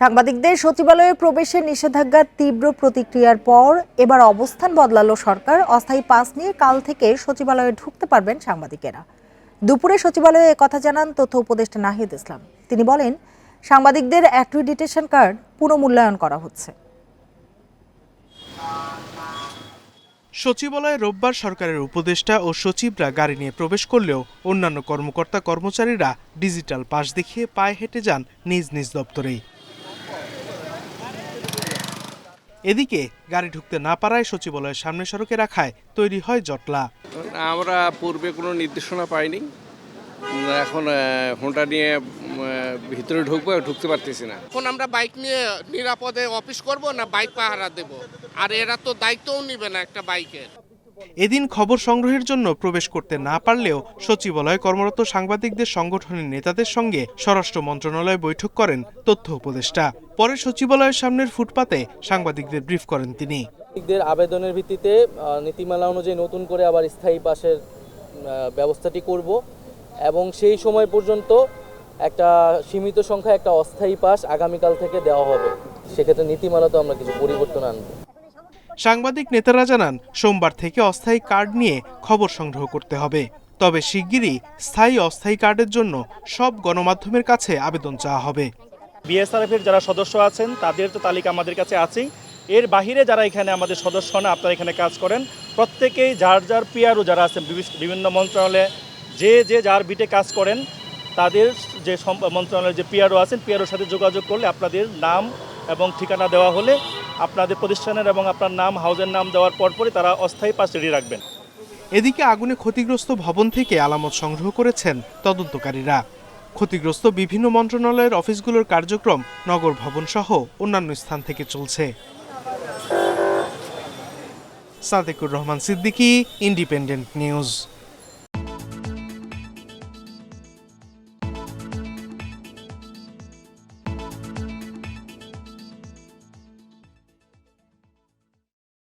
সাংবাদিকদের সচিবালয়ে প্রবেশের নিষেধাজ্ঞার তীব্র প্রতিক্রিয়ার পর এবার অবস্থান বদলালো সরকার। অস্থায়ী পাস নিয়ে কাল থেকে সচিবালয়ে ঢুকতে পারবেন সাংবাদিকেরা। দুপুরে সচিবালয়ে কথা জানান তথ্য উপদেষ্টা নাহিদ ইসলাম। তিনি বলেন, সাংবাদিকদের অ্যাক্রিডিটেশন কার্ড পুনঃমূল্যায়ন করা হচ্ছে। সচিবালয়ে রোববার সরকারের উপদেষ্টা ও সচিবরা গাড়ি নিয়ে প্রবেশ করলেও অন্যান্য কর্মকর্তা কর্মচারীরা ডিজিটাল পাস দেখিয়ে পায়ে হেঁটে যান নিজ নিজ দপ্তরেই। এদিকে গাড়ি ঢুকতে না পারায় সচিবালয়ের সামনে সড়কে রাখায় তৈরি হয় জটলা। আমরা পূর্বে কোনো নির্দেশনা পাইনি। এখন হোন্ডা নিয়ে ভিতরে ঢুকবো ঢুকতে পারতেছি না। এখন আমরা বাইক নিয়ে নিরাপদে অফিস করব না বাইক পাহারা দেব? আর এরা তো দায়িত্বও নিবে না একটা বাইকের। এদিন খবর সংগ্রহের জন্য প্রবেশ করতে না পারলেও সচিবালয়ে কর্মরত সাংবাদিকদের সংগঠনের নেতাদের সঙ্গে স্বরাষ্ট্র মন্ত্রণালয়ে বৈঠক করেন তথ্য উপদেষ্টা। পরে সচিবালয়ের সামনের ফুটপাতে সাংবাদিকদের ব্রিফ করেন তিনি। আবেদনের ভিত্তিতে নীতিমালা অনুযায়ী নতুন করে আবার স্থায়ী পাশের ব্যবস্থাটি করব এবং সেই সময় পর্যন্ত একটা সীমিত সংখ্যা একটা অস্থায়ী পাস আগামীকাল থেকে দেওয়া হবে। সেক্ষেত্রে নীতিমালাতে আমরা কিছু পরিবর্তন আনব। সাংবাদিক নেতারা জানান, সোমবার থেকে অস্থায়ী কার্ড নিয়ে খবর সংগ্রহ করতে হবে। তবে শিগগিরই স্থায়ী অস্থায়ী কার্ডের জন্য সব গণমাধ্যমের কাছে আবেদন চাওয়া হবে। বিএসআরএফের যারা সদস্য আছেন, তাদের তো তালিকা আমাদের কাছে আছেই। এর বাহিরে যারা এখানে আমাদের সদস্য না, আপনারা এখানে কাজ করেন। প্রত্যেকেই যার যার পিআরও যারা আছেন বিভিন্ন মন্ত্রণালয়ে যে যে যার বিটে কাজ করেন, তাদের যে মন্ত্রণালয়ের যে পিআরও আছেন, পিআরওর সাথে যোগাযোগ করলে আপনাদের নাম এবং ঠিকানা দেওয়া হলে আপনাদের প্রতিষ্ঠানের এবং আপনার নাম, হাউজের নাম দেওয়ার পরপরই তারা অস্থায়ী পাস রেডি রাখবেন। এদিকে আগুনে ক্ষতিগ্রস্ত ভবন থেকে আলামত সংগ্রহ করেছেন তদন্তকারীরা। ক্ষতিগ্রস্ত বিভিন্ন মন্ত্রণালয়ের অফিসগুলোর কার্যক্রম নগর ভবন সহ অন্যান্য স্থান থেকে চলছে। Sadekur Rahman Siddiqui independent news